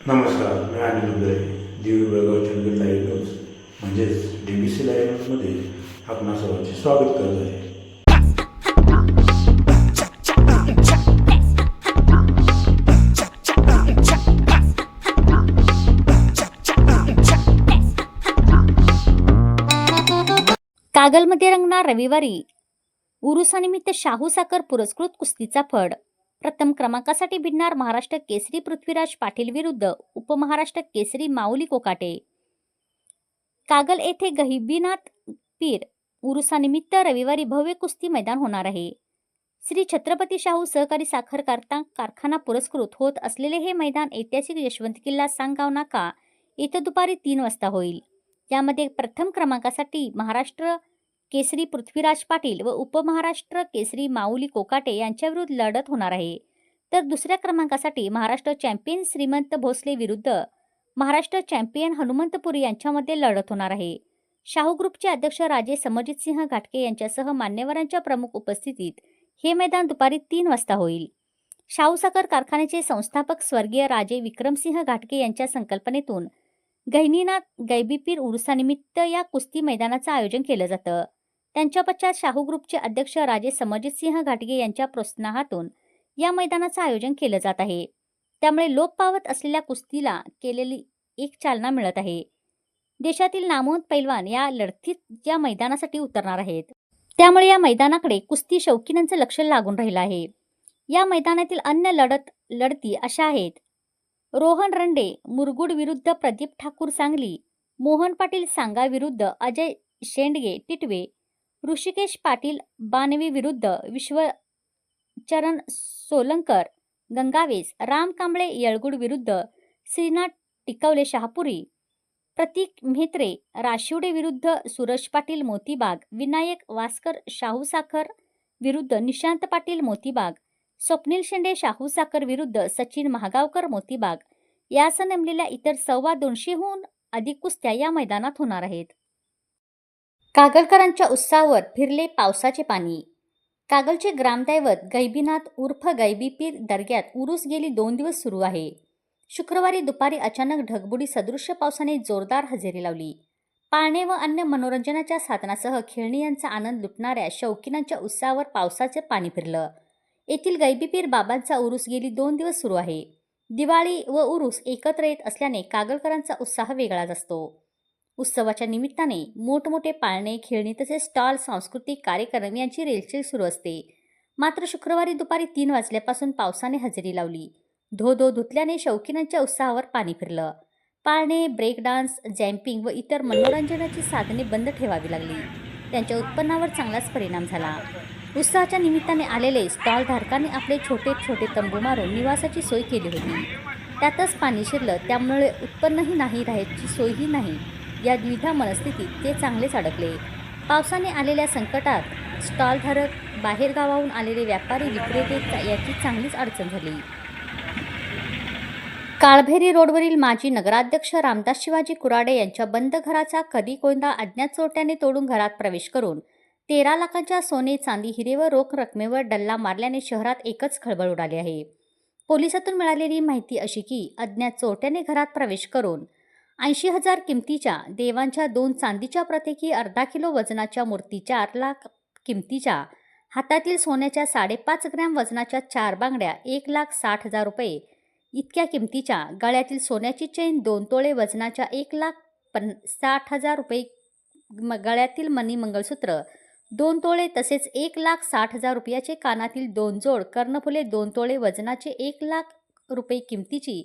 नमस्कार मी Anil Uday Divi Belgaum Chandgad live news म्हणजेच डी बी सी लाईव्ह न्यूजमध्ये आपणा सर्वांचे स्वागत करत आहे. कागलमध्ये रंगणार रविवारी. उरुसानिमित्त शाहू साखर पुरस्कृत कुस्तीचा फड प्रथम क्रमांकासाठी भिडणार महाराष्ट्र केसरी पृथ्वीराज पाटील विरुद्ध उपमहाराष्ट्र केसरी माऊली कोकाटे. कागल येथे गहिबीनाथ पीर उरुसानिमित्त रविवारी भव्य कुस्ती मैदान होणार आहे. श्री छत्रपती शाहू सहकारी साखर कारता कारखाना पुरस्कृत होत असलेले हे मैदान ऐतिहासिक यशवंत किल्ला सांगाव नाका येथे दुपारी तीन वाजता होईल. यामध्ये प्रथम क्रमांकासाठी महाराष्ट्र केसरी पृथ्वीराज पाटील व उपमहाराष्ट्र केसरी माऊली कोकाटे यांच्याविरुद्ध लढत होणार आहे. तर दुसऱ्या क्रमांकासाठी महाराष्ट्र चॅम्पियन श्रीमंत भोसले विरुद्ध महाराष्ट्र चॅम्पियन हनुमंतपुरी यांच्यामध्ये लढत होणार आहे. शाहू ग्रुपचे अध्यक्ष राजे समरजितसिंह घाटके यांच्यासह मान्यवरांच्या प्रमुख उपस्थितीत हे मैदान दुपारी तीन वाजता होईल. शाहू साखर कारखान्याचे संस्थापक स्वर्गीय राजे विक्रमसिंह घाटके यांच्या संकल्पनेतून गहिनीनाथ गैबीपीर उरुसानिमित्त या कुस्ती मैदानाचं आयोजन केलं जातं. त्यांच्या पश्चात शाहू ग्रुपचे अध्यक्ष राजे समजित सिंह घाटगे यांच्या प्रोत्साहनातून या मैदानाचं आयोजन केलं जात आहे. त्यामुळे लोप पावत असलेल्या कुस्तीला केलेली एक चालना मिळत आहे. देशातील नामवंत पैलवान या लढतीत या मैदानासाठी उतरणार आहेत. त्यामुळे या मैदानाकडे कुस्ती शौकीनांचं लक्ष लागून राहिलं आहे. या मैदानातील अन्य लढत लढती अशा आहेत. रोहन रंडे मुरगुड विरुद्ध प्रदीप ठाकूर सांगली मोहन पाटील सांगा विरुद्ध अजय शेंडगे टिटवे ऋषिकेश पाटील बानवी विरुद्ध विश्वचरण सोलंकर गंगावेस राम कांबळे येळगुड विरुद्ध श्रीनाथ टिकवले शहापुरी प्रतीक म्हेत्रे राशिवडे विरुद्ध सुरज पाटील मोतीबाग विनायक वास्कर शाहू साखर विरुद्ध निशांत पाटील मोतीबाग स्वप्नील शेंडे शाहू साखर विरुद्ध सचिन महागावकर मोतीबाग यासह नेमलेल्या इतर सव्वा दोनशेहून अधिक कुस्त्या या मैदानात होणार आहेत. कागलकरांच्या उत्साहावर फिरले पावसाचे पाणी. कागलचे ग्रामदैवत गैबीनाथ उर्फ गैबीपीर दर्ग्यात उरूस गेली दोन दिवस सुरू आहे. शुक्रवारी दुपारी अचानक ढगबुडी सदृश्य पावसाने जोरदार हजेरी लावली. पाळणे व अन्य मनोरंजनाच्या साधनासह खेळणी यांचा आनंद लुटणाऱ्या शौकीनांच्या उत्साहावर पावसाचे पाणी फिरलं. येथील गैबीपीर बाबांचा उरूस गेली दोन दिवस सुरू आहे. दिवाळी व उरूस एकत्र येत असल्याने कागलकरांचा उत्साह वेगळाच असतो. उत्सवाच्या निमित्ताने मोठमोठे पाळणे खेळणी तसेच स्टॉल सांस्कृतिक कार्यक्रम यांची रेलचेल सुरू असते. मात्र शुक्रवारी दुपारी तीन वाजल्यापासून पावसाने हजेरी लावली. धो धो धुतल्याने शौकीनांच्या उत्साहावर पाणी फिरलं. पाळणे ब्रेक डान्स जॅम्पिंग व इतर मनोरंजनाची साधने बंद ठेवावी लागली. त्यांच्या उत्पन्नावर चांगलाच परिणाम झाला. उत्साहाच्या निमित्ताने आलेले स्टॉलधारकांनी आपले छोटे छोटे तंबू मारून निवासाची सोय केली होती. त्यातच पाणी शिरलं त्यामुळे उत्पन्नही नाही राहायची सोयही नाही. या द्विधा मनस्थितीत ते चांगलेच अडकले. पावसाने आलेल्या संकटात स्टॉलधारक बाहेरगावाहून आलेले व्यापारी विक्रेते याची चांगलीच अडचण झाली. काळभेरी रोडवरील माजी नगराध्यक्ष रामदास शिवाजी कुराडे यांच्या बंद घराचा कधी कोणता अज्ञात चोरट्याने तोडून घरात प्रवेश करून तेरा लाखांच्या सोने चांदी हिरे व रोख रकमेवर डल्ला मारल्याने शहरात एकच खळबळ उडाली आहे. पोलिसातून मिळालेली माहिती अशी की अज्ञात चोरट्याने घरात प्रवेश करून ऐंशी हजार किमतीच्या देवांच्या दोन चांदीच्या प्रत्येकी अर्धा किलो वजनाच्या मूर्ती चार लाख किमतीच्या हातातील सोन्याच्या साडेपाच ग्रॅम वजनाच्या चार बांगड्या एक लाख साठ हजार रुपये इतक्या किमतीच्या गळ्यातील सोन्याची चेन दोन तोळे वजनाच्या एक लाख पन साठ हजार रुपये म गळ्यातील मनी मंगळसूत्र दोन तोळे तसेच एक लाख साठ हजार रुपयाचे कानातील दोन जोड कर्णफुले दोन तोळे वजनाचे एक लाख रुपये किमतीची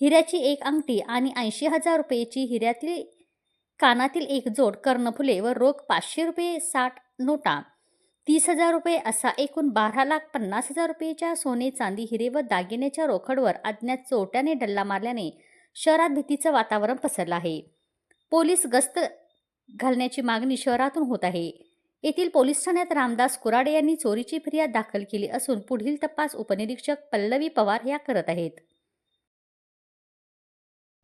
हिऱ्याची एक अंगठी आणि ऐंशी हजार रुपयेची हिऱ्यातली कानातील एक जोड कर्णफुले व रोख पाचशे रुपये साठ नोटा. तीस हजार रुपये असा एकूण बारा लाख पन्नास हजार रुपयेच्या सोने चांदी हिरे व दागिन्याच्या रोखडवर अज्ञात चोरट्याने डल्ला मारल्याने शहरात भीतीचं वातावरण पसरलं आहे. पोलीस गस्त घालण्याची मागणी शहरातून होत आहे. येथील पोलीस ठाण्यात रामदास कुराडे यांनी चोरीची फिर्याद दाखल केली असून पुढील तपास उपनिरीक्षक पल्लवी पवार या करत आहेत.